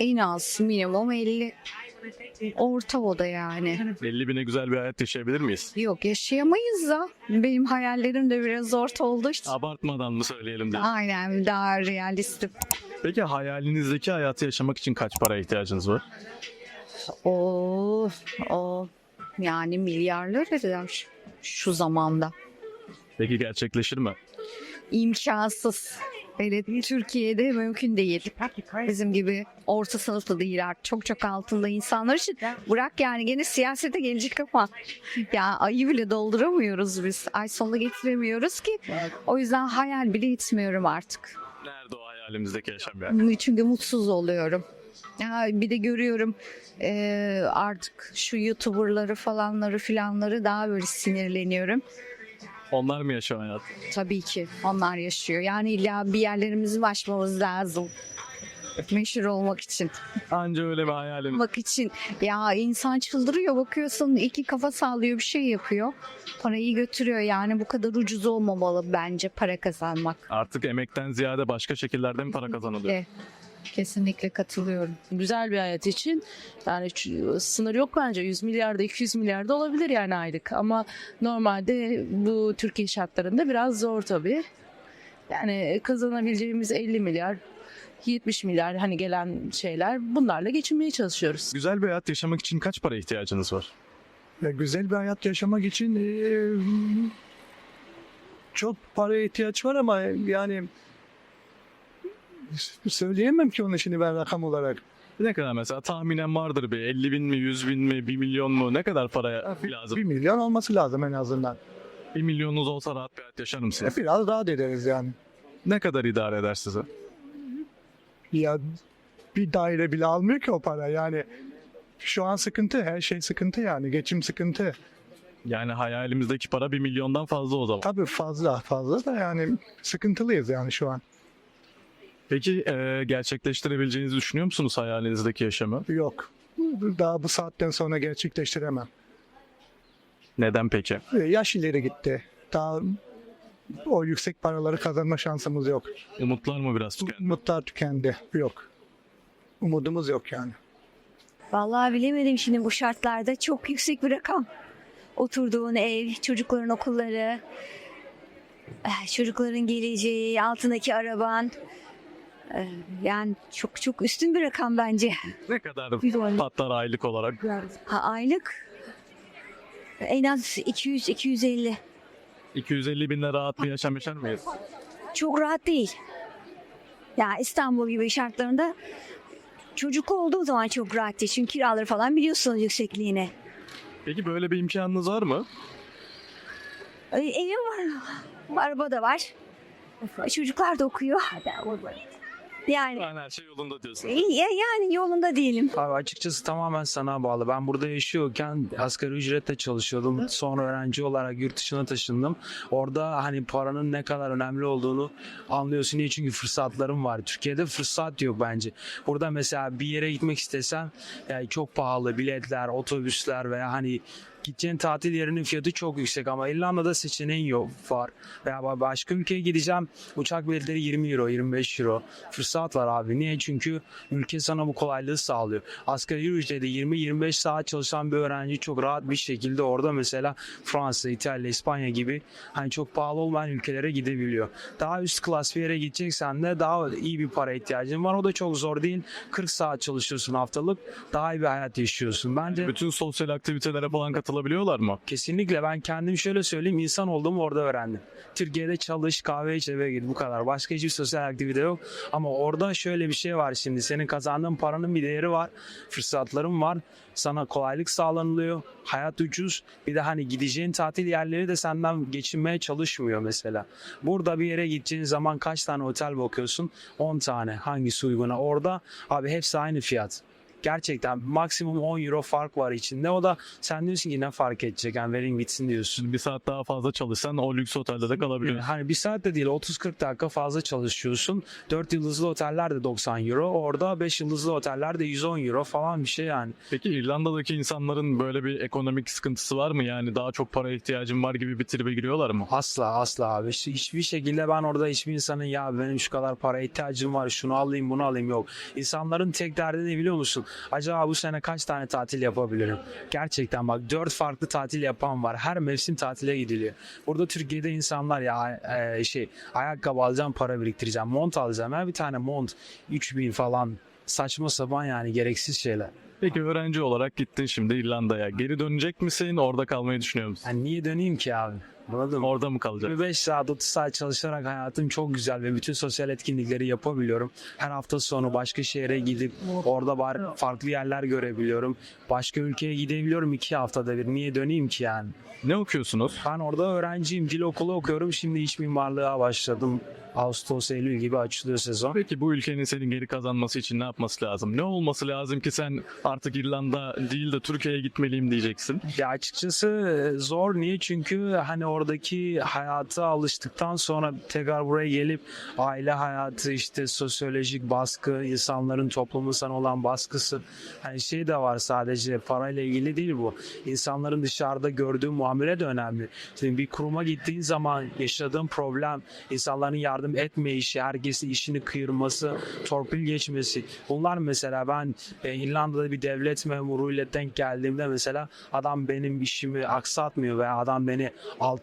En az minimum 50. Orta oda yani. 50 bine güzel bir hayat yaşayabilir miyiz? Yok yaşayamayız da. Benim hayallerim de biraz orta olduğu için. Abartmadan mı söyleyelim diye. Aynen daha realistim. Peki hayalinizdeki hayatı yaşamak için kaç para ihtiyacınız var? O, o yani milyarlar eder şu zamanda. Peki gerçekleşir mi? İmkansız. Evet, Türkiye'de mümkün değil. Bizim gibi orta sınıfta değil artık. Çok çok altında insanlar için. Bırak yani gene siyasete gelecek ama ya ayı bile dolduramıyoruz biz. Ay sonuna getiremiyoruz ki. O yüzden hayal bile etmiyorum artık. Nerede o hayalimizdeki yaşam yani? Çünkü mutsuz oluyorum. Ya bir de görüyorum eee, artık şu youtuberları falanları filanları daha böyle sinirleniyorum. Onlar mı yaşıyor hayatı? Tabii ki onlar yaşıyor. Yani illa bir yerlerimizi açmamız lazım. Meşhur olmak için. Anca öyle bir hayalim. Olmak için. Ya insan çıldırıyor bakıyorsun iki kafa sağlıyor bir şey yapıyor. Parayı götürüyor yani bu kadar ucuz olmamalı bence para kazanmak. Artık emekten ziyade başka şekillerde mi para kazanılıyor? Ke- Kesinlikle katılıyorum. güzel bir hayat için yani sınır yok bence 100 milyarda 200 milyarda olabilir yani aylık ama normalde bu Türkiye şartlarında biraz zor tabii. Yani kazanabileceğimiz 50 milyar 70 milyar hani gelen şeyler bunlarla geçinmeye çalışıyoruz. Güzel bir hayat yaşamak için kaç para ihtiyacınız var? Ya güzel bir hayat yaşamak için eee, çok paraya ihtiyaç var ama yani söyleyemem ki onun şimdi ben rakam olarak. Ne kadar mesela tahminen vardır bir 50 bin mi 100 bin mi 1 milyon mu ne kadar paraya lazım? Bir milyon olması lazım en azından. 1 milyonunuz olsa rahat bir hayat yaşar E, mısınız? Biraz rahat ederiz yani. Ne kadar idare eder sizi? Ya bir daire bile almıyor ki o para yani. Şu an sıkıntı, her şey sıkıntı yani. Geçim sıkıntı. Yani hayalimizdeki para 1 milyondan fazla o zaman. Tabii fazla, fazla da yani sıkıntılıyız yani şu an. Peki e, gerçekleştirebileceğinizi düşünüyor musunuz hayalinizdeki yaşamı? Yok. Daha bu saatten sonra gerçekleştiremem. Neden peki? E, Yaş ileri gitti. Daha o yüksek paraları kazanma şansımız yok. Umutlar mı biraz tükendi? Umutlar tükendi. Yok. Umudumuz yok yani. Vallahi bilemedim şimdi bu şartlarda çok yüksek bir rakam. Oturduğun ev, çocukların okulları, eh, çocukların geleceği, altındaki araban. Eh, Yani çok çok üstün bir rakam bence. Ne kadar patlar aylık olarak? Ha, aylık en az 200-250. 250 binle rahat bir yaşam yaşar mıyız? Çok rahat değil. Ya İstanbul gibi şartlarında çocuk olduğu zaman çok rahat değil. Çünkü kiraları falan biliyorsunuz yüksekliğini. Peki böyle bir imkanınız var mı? Evim var. Araba da var. Çocuklar da okuyor. Yani Yani her şey yolunda diyorsun. ya- yani yolunda değilim. Abi açıkçası tamamen sana bağlı. Ben burada yaşıyorken asgari ücretle çalışıyordum. Sonra öğrenci olarak yurt dışına taşındım. Orada hani paranın ne kadar önemli olduğunu anlıyorsun. Niye? Çünkü fırsatlarım var. Türkiye'de fırsat yok bence. Burada mesela bir yere gitmek istesem yani çok pahalı biletler, otobüsler veya hani gideceğin tatil yerinin fiyatı çok yüksek ama İrlanda'da seçeneğin yok var. Veya başka ülkeye gideceğim uçak biletleri 20 euro, 25 euro. Fırsat var abi. Niye? Çünkü ülke sana bu kolaylığı sağlıyor. Asgari ücretle 20-25 saat çalışan bir öğrenci çok rahat bir şekilde orada mesela Fransa, İtalya, İspanya gibi hani çok pahalı olmayan ülkelere gidebiliyor. Daha üst klas bir yere gideceksen de daha iyi bir para ihtiyacın var. O da çok zor değil. 40 saat çalışıyorsun haftalık. Daha iyi bir hayat yaşıyorsun. Bence Bütün sosyal aktivitelere falan katılabiliyorlar mı? Kesinlikle ben kendim şöyle söyleyeyim insan olduğumu orada öğrendim. Türkiye'de çalış kahve iç eve git bu kadar. Başka hiçbir sosyal aktivite yok. Ama orada şöyle bir şey var şimdi. Senin kazandığın paranın bir değeri var. Fırsatların var. Sana kolaylık sağlanılıyor. Hayat ucuz. Bir de hani gideceğin tatil yerleri de senden geçinmeye çalışmıyor mesela. Burada bir yere gideceğin zaman kaç tane otel bakıyorsun? 10 tane. Hangisi uyguna? Orada abi hepsi aynı fiyat. Gerçekten maksimum 10 euro fark var içinde. O da sen diyorsun ki ne fark edecek yani verin gitsin diyorsun. Şimdi bir saat daha fazla çalışsan o lüks otelde de kalabiliyorsun. Hani bir saat de değil 30-40 dakika fazla çalışıyorsun. 4 yıldızlı oteller de 90 euro. Orada 5 yıldızlı oteller de 110 euro falan bir şey yani. Peki İrlanda'daki insanların böyle bir ekonomik sıkıntısı var mı? Yani daha çok para ihtiyacım var gibi bir tribe giriyorlar mı? Asla asla abi. Hiç- Hiçbir şekilde ben orada hiçbir insanın ya benim şu kadar para ihtiyacım var şunu alayım bunu alayım yok. İnsanların tek derdi ne biliyor musun? Acaba bu sene kaç tane tatil yapabilirim? Gerçekten bak dört farklı tatil yapan var. Her mevsim tatile gidiliyor. Burada Türkiye'de insanlar ya e, şey ayakkabı alacağım para biriktireceğim. Mont alacağım. Ya bir tane mont 3000 falan saçma sapan yani gereksiz şeyler. Peki öğrenci olarak gittin şimdi İrlanda'ya. Geri dönecek misin? Orada kalmayı düşünüyor musun? Yani niye döneyim ki abi? Anladın mı? Orada mı kalacaksın? 25 saat 30 saat çalışarak hayatım çok güzel ve bütün sosyal etkinlikleri yapabiliyorum. Her hafta sonu başka şehre gidip orada var farklı yerler görebiliyorum. Başka ülkeye gidebiliyorum iki haftada bir. Niye döneyim ki yani? Ne okuyorsunuz? Ben orada öğrenciyim. Dil okulu okuyorum. Şimdi iç mimarlığa başladım. Ağustos, Eylül gibi açılıyor sezon. Peki bu ülkenin senin geri kazanması için ne yapması lazım? Ne olması lazım ki sen artık İrlanda değil de Türkiye'ye gitmeliyim diyeceksin? Ya açıkçası zor. Niye? Çünkü hani oradaki hayata alıştıktan sonra tekrar buraya gelip aile hayatı işte sosyolojik baskı, insanların toplumun sana olan baskısı hani şey de var sadece parayla ilgili değil bu. İnsanların dışarıda gördüğü muamele de önemli. Şimdi bir kuruma gittiğin zaman yaşadığın problem, insanların yardım etmeyişi, herkesin işini kıyırması, torpil geçmesi. Bunlar mesela ben e, İrlanda'da bir devlet memuruyla denk geldiğimde mesela adam benim işimi aksatmıyor veya adam beni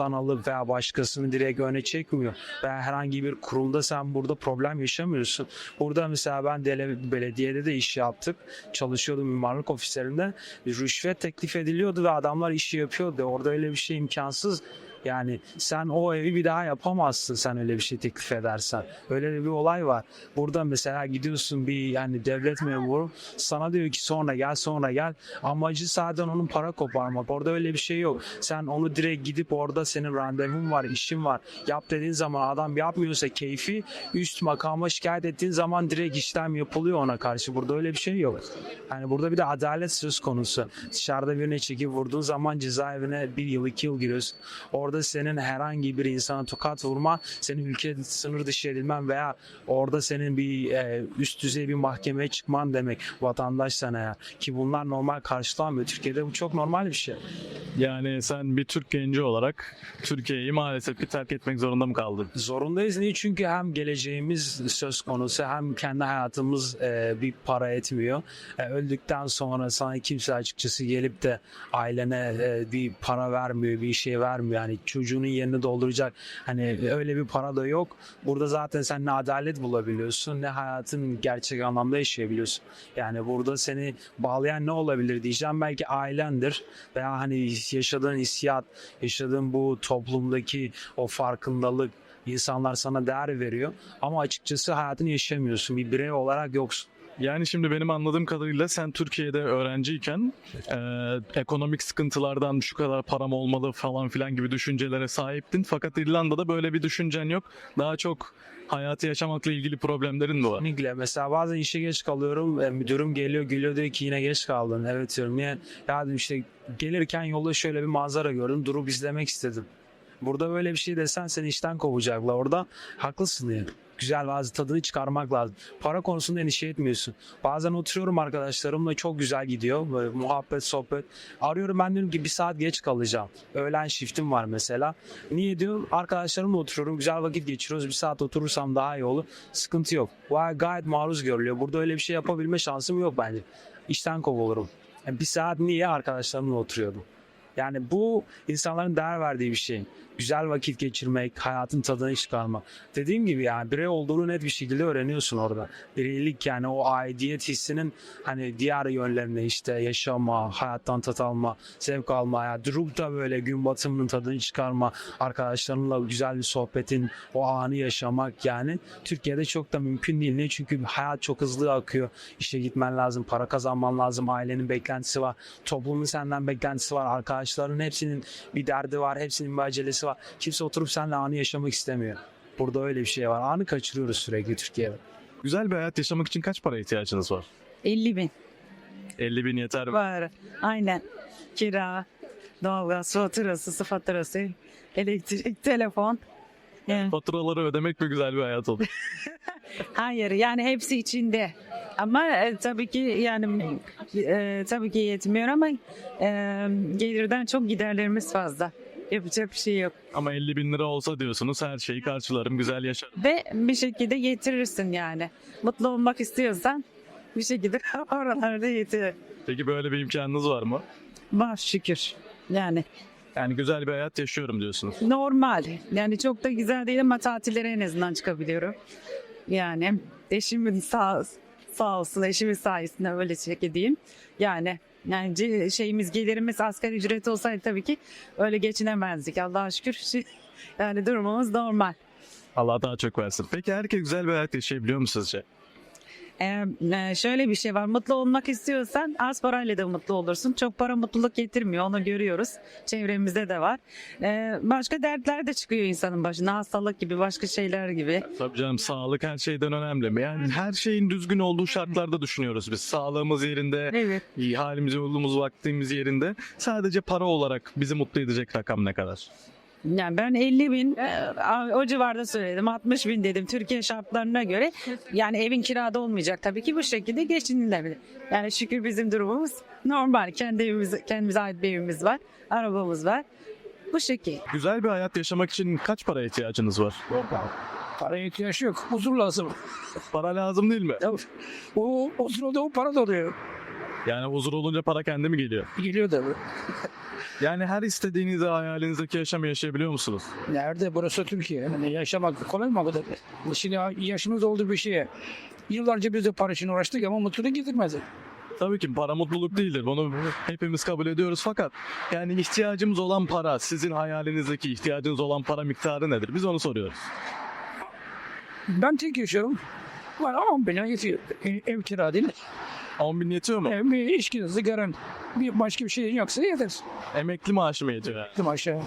alttan alıp veya başkasını direkt öne çekmiyor veya herhangi bir kurumda sen burada problem yaşamıyorsun. Burada mesela ben dele, belediyede de iş yaptık. Çalışıyordum mimarlık ofislerinde. Rüşvet teklif ediliyordu ve adamlar işi yapıyordu. Orada öyle bir şey imkansız. Yani sen o evi bir daha yapamazsın sen öyle bir şey teklif edersen. Öyle bir olay var. Burada mesela gidiyorsun bir yani devlet memuru sana diyor ki sonra gel sonra gel. Amacı zaten onun para koparmak. Orada öyle bir şey yok. Sen onu direkt gidip orada senin randevun var, işin var. Yap dediğin zaman adam yapmıyorsa keyfi üst makama şikayet ettiğin zaman direkt işlem yapılıyor ona karşı. Burada öyle bir şey yok. Yani burada bir de adalet söz konusu. Dışarıda birine çekip vurduğun zaman cezaevine bir yıl iki yıl giriyorsun. Orada senin herhangi bir insana tokat vurma, senin ülke sınır dışı edilmen veya orada senin bir e, üst düzey bir mahkemeye çıkman demek vatandaş sana ya. Ki bunlar normal karşılanmıyor. Türkiye'de bu çok normal bir şey. Yani sen bir Türk genci olarak Türkiye'yi maalesef ki terk etmek zorunda mı kaldın? Zorundayız. Niye? Çünkü hem geleceğimiz söz konusu hem kendi hayatımız e, bir para etmiyor. E, öldükten sonra sana kimse açıkçası gelip de ailene e, bir para vermiyor, bir şey vermiyor. Yani çocuğunun yerini dolduracak hani öyle bir para da yok. Burada zaten sen ne adalet bulabiliyorsun ne hayatın gerçek anlamda yaşayabiliyorsun. Yani burada seni bağlayan ne olabilir diyeceğim. Belki ailendir veya hani yaşadığın hissiyat, yaşadığın bu toplumdaki o farkındalık, insanlar sana değer veriyor ama açıkçası hayatını yaşamıyorsun. Bir birey olarak yoksun. Yani şimdi benim anladığım kadarıyla sen Türkiye'de öğrenciyken e, ekonomik sıkıntılardan şu kadar param olmalı falan filan gibi düşüncelere sahiptin. Fakat İrlanda'da böyle bir düşüncen yok. Daha çok hayatı yaşamakla ilgili problemlerin mi var? Kesinlikle. Mesela bazen işe geç kalıyorum. E, müdürüm geliyor geliyor diyor ki yine geç kaldın. Evet diyorum. Niye? Ya dedim işte gelirken yolda şöyle bir manzara gördüm. Durup izlemek istedim. Burada böyle bir şey desen seni işten kovacaklar. Orada haklısın yani. Güzel bazı tadını çıkarmak lazım. Para konusunda endişe etmiyorsun. Bazen oturuyorum arkadaşlarımla çok güzel gidiyor. Böyle muhabbet, sohbet. Arıyorum ben diyorum ki bir saat geç kalacağım. Öğlen shiftim var mesela. Niye diyor? Arkadaşlarımla oturuyorum. Güzel vakit geçiriyoruz. Bir saat oturursam daha iyi olur. Sıkıntı yok. Vay gayet maruz görülüyor. Burada öyle bir şey yapabilme şansım yok bence. İşten kovulurum. Yani bir saat niye arkadaşlarımla oturuyordum? Yani bu insanların değer verdiği bir şey. Güzel vakit geçirmek, hayatın tadını çıkarmak. Dediğim gibi yani birey olduğunu net bir şekilde öğreniyorsun orada. Bireylik yani o aidiyet hissinin hani diğer yönlerine işte yaşama, hayattan tat alma, zevk alma. Yani durup da böyle gün batımının tadını çıkarma, arkadaşlarınla güzel bir sohbetin o anı yaşamak yani Türkiye'de çok da mümkün değil. Niye? Çünkü hayat çok hızlı akıyor. İşe gitmen lazım, para kazanman lazım, ailenin beklentisi var, toplumun senden beklentisi var, arkadaşların hepsinin bir derdi var, hepsinin bir acelesi var. Kimse oturup seninle anı yaşamak istemiyor. Burada öyle bir şey var. Anı kaçırıyoruz sürekli Türkiye'de. Güzel bir hayat yaşamak için kaç para ihtiyacınız var? 50 bin. 50 bin yeter mi? Var. Aynen. Kira, doğalgaz, faturası, su faturası, elektrik, telefon. Yani, Faturaları ödemek mi güzel bir hayat olur? hayır yani hepsi içinde. Ama e, tabii ki yani e, tabii ki yetmiyor ama e, gelirden çok giderlerimiz fazla. Yapacak bir şey yok. Ama 50 bin lira olsa diyorsunuz her şeyi karşılarım, güzel yaşarım. Ve bir şekilde yetirirsin yani. Mutlu olmak istiyorsan bir şekilde oralarda yetir. Peki böyle bir imkanınız var mı? Var şükür. Yani Yani güzel bir hayat yaşıyorum diyorsunuz. normal. Yani çok da güzel değil ama tatillere en azından çıkabiliyorum. Yani eşimin sağ, sağ olsun eşimin sayesinde öyle diyeyim. Yani yani şeyimiz gelirimiz asgari ücret olsaydı tabii ki öyle geçinemezdik. Allah'a şükür yani durumumuz normal. Allah daha çok versin. Peki herkes güzel bir hayat yaşayabiliyor mu sizce? Ee, e, şöyle bir şey var. Mutlu olmak istiyorsan az parayla da mutlu olursun. Çok para mutluluk getirmiyor. Onu görüyoruz. Çevremizde de var. Ee, başka dertler de çıkıyor insanın başına. Hastalık gibi, başka şeyler gibi. Tabii canım sağlık her şeyden önemli? Yani her şeyin düzgün olduğu şartlarda düşünüyoruz biz. Sağlığımız yerinde, Evet. iyi halimiz, yolumuz, vaktimiz yerinde. Sadece para olarak bizi mutlu edecek rakam ne kadar? Yani ben 50 bin e, o civarda söyledim. 60 bin dedim Türkiye şartlarına göre. Yani evin kirada olmayacak tabii ki bu şekilde geçinilebilir. Yani şükür bizim durumumuz normal. Kendi evimiz, kendimize ait bir evimiz var. Arabamız var. Bu şekil. Güzel bir hayat yaşamak için kaç para ihtiyacınız var? Paraya ihtiyaç yok. Huzur lazım. Para lazım değil mi? O huzur oldu o para da oluyor. Yani huzur olunca para kendi mi geliyor? Geliyor da. Yani her istediğinizi hayalinizdeki yaşamı yaşayabiliyor musunuz? Nerede? Burası Türkiye. Yani yaşamak kolay mı o kadar? Şimdi yaşımız oldu bir şeye. Yıllarca biz de para için uğraştık ama mutluluk getirmedi. Tabii ki para mutluluk değildir. Bunu hepimiz kabul ediyoruz fakat yani ihtiyacımız olan para, sizin hayalinizdeki ihtiyacınız olan para miktarı nedir? Biz onu soruyoruz. Ben tek yaşıyorum. Var ama bana yetiyor. E, Ev kira değil. 10 bin yetiyor mu? Ev bir içki sigaran. Bir başka bir şey yoksa yeter. Emekli maaşı mı yetiyor? Gittim aşağı.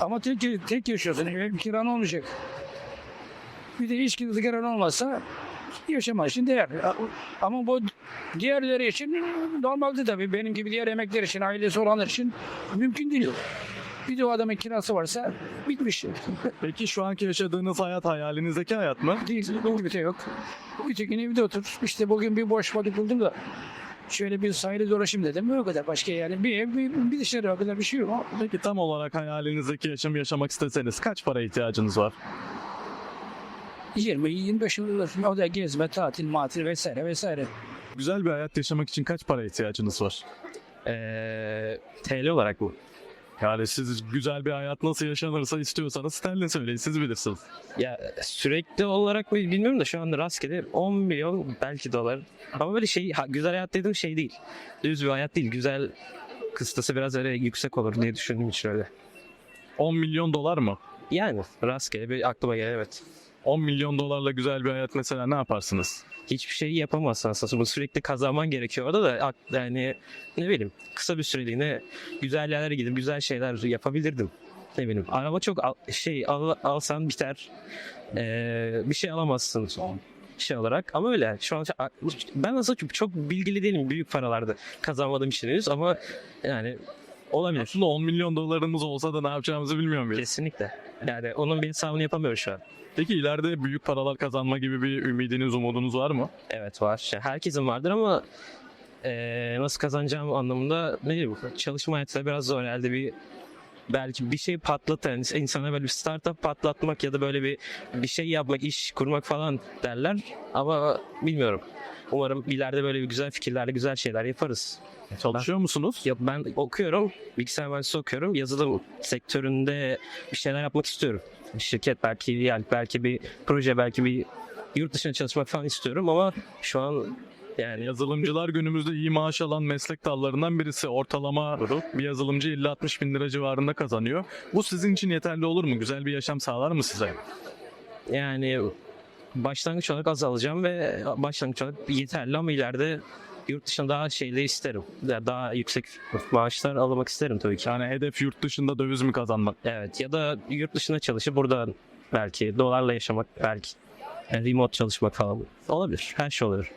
Ama tek, tek yaşıyorsun. Ev kiran olmayacak. Bir de içki sigaran olmazsa yaşamak için değer. Ama bu diğerleri için normalde tabii benim gibi diğer emekler için, ailesi olanlar için mümkün değil. Bir de o adamın kirası varsa bitmiş. Peki şu anki yaşadığınız hayat hayalinizdeki hayat mı? Değil, bir şey yok. Bir tek evde otur. İşte bugün bir boş vakit buldum da şöyle bir sahile dolaşayım dedim. O kadar başka yani. Bir ev, bir, bir dışarı o kadar bir şey yok. Peki tam olarak hayalinizdeki yaşamı yaşamak isteseniz kaç para ihtiyacınız var? 20-25 yıl o da gezme, tatil, matil vesaire vesaire. Güzel bir hayat yaşamak için kaç para ihtiyacınız var? Ee, TL olarak mı? Yani siz güzel bir hayat nasıl yaşanırsa istiyorsanız sterlin söyleyin siz bilirsiniz. Ya sürekli olarak bilmiyorum da şu anda rastgele 10 milyon belki dolar. Ama böyle şey ha- güzel hayat dediğim şey değil. Düz bir hayat değil. Güzel kıstası biraz öyle yüksek olur diye düşündüğüm için öyle. 10 milyon dolar mı? Yani rastgele bir aklıma gelen evet. 10 milyon dolarla güzel bir hayat mesela ne yaparsınız? Hiçbir şey yapamazsın aslında. Bunu sürekli kazanman gerekiyor orada da yani ne bileyim kısa bir süreliğine güzel yerlere gidip güzel şeyler yapabilirdim. Ne bileyim araba çok al- şey al- alsan biter. Ee, bir şey alamazsın şey olarak ama öyle şu an ben aslında çok, çok bilgili değilim büyük paralarda kazanmadığım için henüz ama yani olabilir Aslında 10 milyon dolarımız olsa da ne yapacağımızı bilmiyor muyuz? kesinlikle yani onun bir hesabını yapamıyorum şu an. Peki ileride büyük paralar kazanma gibi bir ümidiniz, umudunuz var mı? Evet var. Herkesin vardır ama eee, nasıl kazanacağım anlamında ne bileyim çalışma hayatında biraz zor herhalde bir belki bir şey patlatan insana böyle bir startup patlatmak ya da böyle bir bir şey yapmak iş kurmak falan derler ama bilmiyorum. Umarım ileride böyle bir güzel fikirlerle güzel şeyler yaparız. Çalışıyor musunuz? Ya ben okuyorum, bilgisayar mühendisliği okuyorum. Yazılım sektöründe bir şeyler yapmak istiyorum. Bir şirket belki yani belki bir proje belki bir yurt dışına çalışmak falan istiyorum ama şu an yani Yazılımcılar günümüzde iyi maaş alan meslek dallarından birisi. Ortalama bir yazılımcı 50-60 bin lira civarında kazanıyor. Bu sizin için yeterli olur mu? Güzel bir yaşam sağlar mı size? yani başlangıç olarak azalacağım ve başlangıç olarak yeterli ama ileride yurt dışında daha şeyleri isterim. Daha yüksek maaşlar almak isterim tabii ki. Yani hedef yurt dışında döviz mi kazanmak? Evet ya da yurt dışına çalışıp burada belki dolarla yaşamak belki yani remote çalışmak falan olabilir. Her şey olabilir.